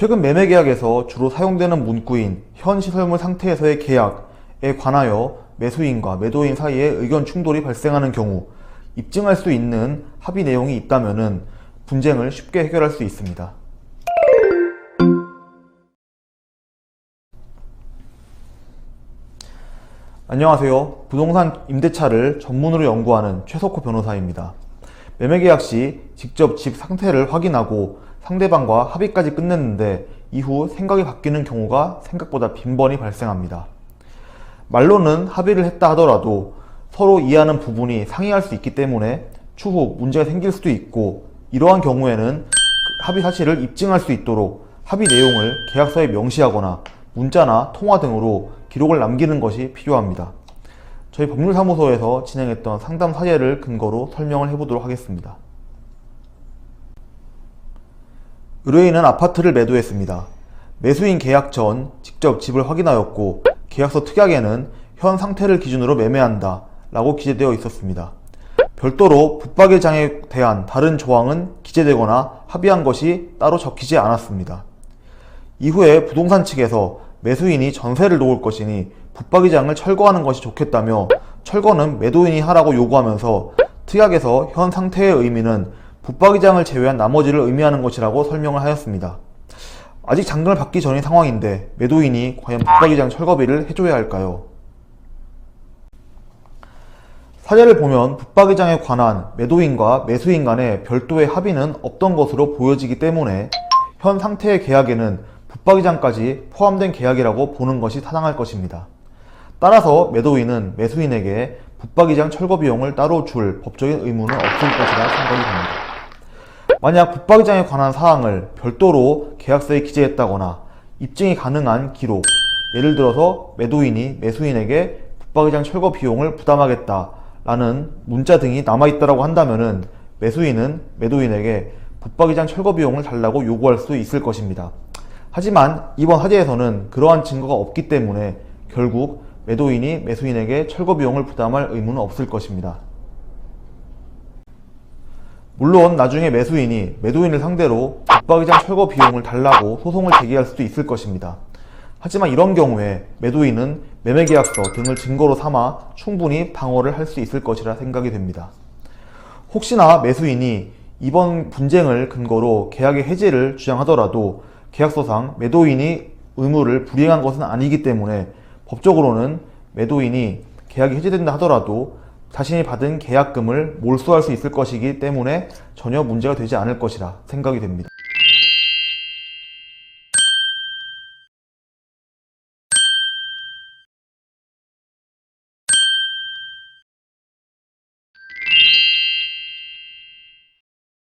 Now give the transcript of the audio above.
최근 매매 계약에서 주로 사용되는 문구인 현 시설물 상태에서의 계약에 관하여 매수인과 매도인 사이에 의견 충돌이 발생하는 경우 입증할 수 있는 합의 내용이 있다면 분쟁을 쉽게 해결할 수 있습니다. 안녕하세요. 부동산 임대차를 전문으로 연구하는 최석호 변호사입니다. 매매계약 시 직접 집 상태를 확인하고 상대방과 합의까지 끝냈는데 이후 생각이 바뀌는 경우가 생각보다 빈번히 발생합니다. 말로는 합의를 했다 하더라도 서로 이해하는 부분이 상이할 수 있기 때문에 추후 문제가 생길 수도 있고 이러한 경우에는 그 합의 사실을 입증할 수 있도록 합의 내용을 계약서에 명시하거나 문자나 통화 등으로 기록을 남기는 것이 필요합니다. 저희 법률사무소에서 진행했던 상담 사례를 근거로 설명을 해보도록 하겠습니다. 의뢰인은 아파트를 매도했습니다. 매수인 계약 전 직접 집을 확인하였고 계약서 특약에는 현 상태를 기준으로 매매한다 라고 기재되어 있었습니다. 별도로 붙박이 장에 대한 다른 조항은 기재되거나 합의한 것이 따로 적히지 않았습니다. 이후에 부동산 측에서 매수인이 전세를 놓을 것이니 붙박이장을 철거하는 것이 좋겠다며 철거는 매도인이 하라고 요구하면서 특약에서 현 상태의 의미는 붙박이장을 제외한 나머지를 의미하는 것이라고 설명을 하였습니다. 아직 잔금을 받기 전인 상황인데 매도인이 과연 붙박이장 철거비를 해줘야 할까요? 사례를 보면 붙박이장에 관한 매도인과 매수인 간의 별도의 합의는 없던 것으로 보여지기 때문에 현 상태의 계약에는 붙박이장까지 포함된 계약이라고 보는 것이 타당할 것입니다. 따라서 매도인은 매수인에게 붙박이장 철거 비용을 따로 줄 법적인 의무는 없을 것이라 생각이 됩니다. 만약 붙박이장에 관한 사항을 별도로 계약서에 기재했다거나 입증이 가능한 기록, 예를 들어서 매도인이 매수인에게 붙박이장 철거 비용을 부담하겠다 라는 문자 등이 남아있다고 한다면 매수인은 매도인에게 붙박이장 철거 비용을 달라고 요구할 수 있을 것입니다. 하지만 이번 화재에서는 그러한 증거가 없기 때문에 결국 매도인이 매수인에게 철거 비용을 부담할 의무는 없을 것입니다. 물론 나중에 매수인이 매도인을 상대로 붙박이장 철거 비용을 달라고 소송을 제기할 수도 있을 것입니다. 하지만 이런 경우에 매도인은 매매계약서 등을 증거로 삼아 충분히 방어를 할 수 있을 것이라 생각이 됩니다. 혹시나 매수인이 이번 분쟁을 근거로 계약의 해지를 주장하더라도 계약서상 매도인이 의무를 불이행한 것은 아니기 때문에 법적으로는 매도인이 계약이 해지된다 하더라도 자신이 받은 계약금을 몰수할 수 있을 것이기 때문에 전혀 문제가 되지 않을 것이라 생각이 됩니다.